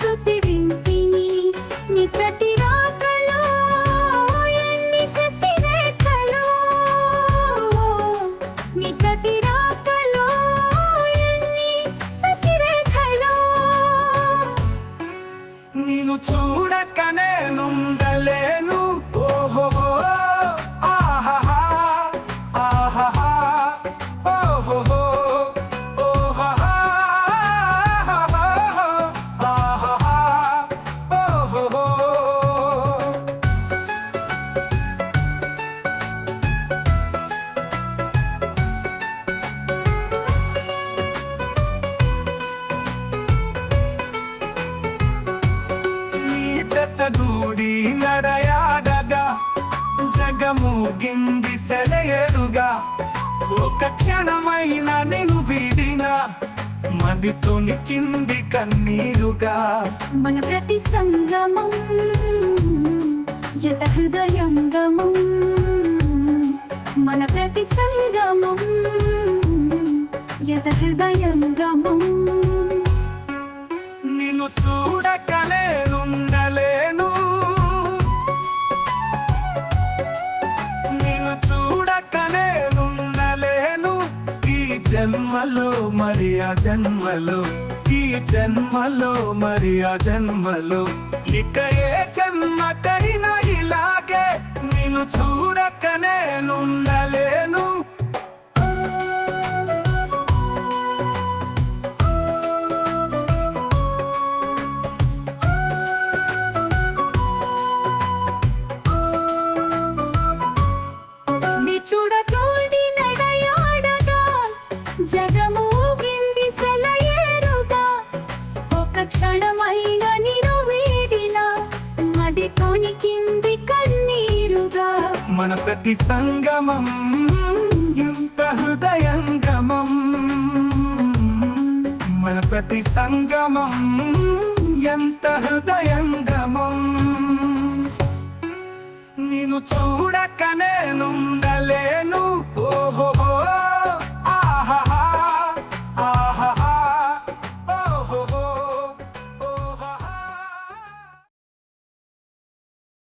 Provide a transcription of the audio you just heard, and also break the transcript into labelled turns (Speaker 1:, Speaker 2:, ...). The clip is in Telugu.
Speaker 1: చరణాల నేను వింటిని నీ ప్రతి రాకలో ఎన్ని శశిరేఖలో. నీ ప్రతి రాకలో ఎన్ని శశిరేఖలో.
Speaker 2: చూడక నేనుండలేను. జతగూడి నడయాడగా జగమూగింది సెలయరుగా ఒక క్షణమైన నేను వీడిన మదితోని కింది కన్నీరుగా.
Speaker 1: మన ప్రతి సంగమం యత హృదయంగమం. మన ప్రతి సంగమం యత హృదయంగమం
Speaker 2: జన్మలో మరి ఆ జన్మలో ఈ జన్మలో మరి ఆ జన్మలో ఇక ఏ జన్మకైనా ఇలాగే
Speaker 1: నేను చూడ జగమూగింది సెలయేరుగా. ఒక క్షణమైన నిను వీడిన కింది కన్నీరుగా.
Speaker 2: మన ప్రతి సంగమం ఎంత హృదయంగమం. మన ప్రతి సంగమం ఎంత హృదయంగమం. నేను చూడక నేనుండలే.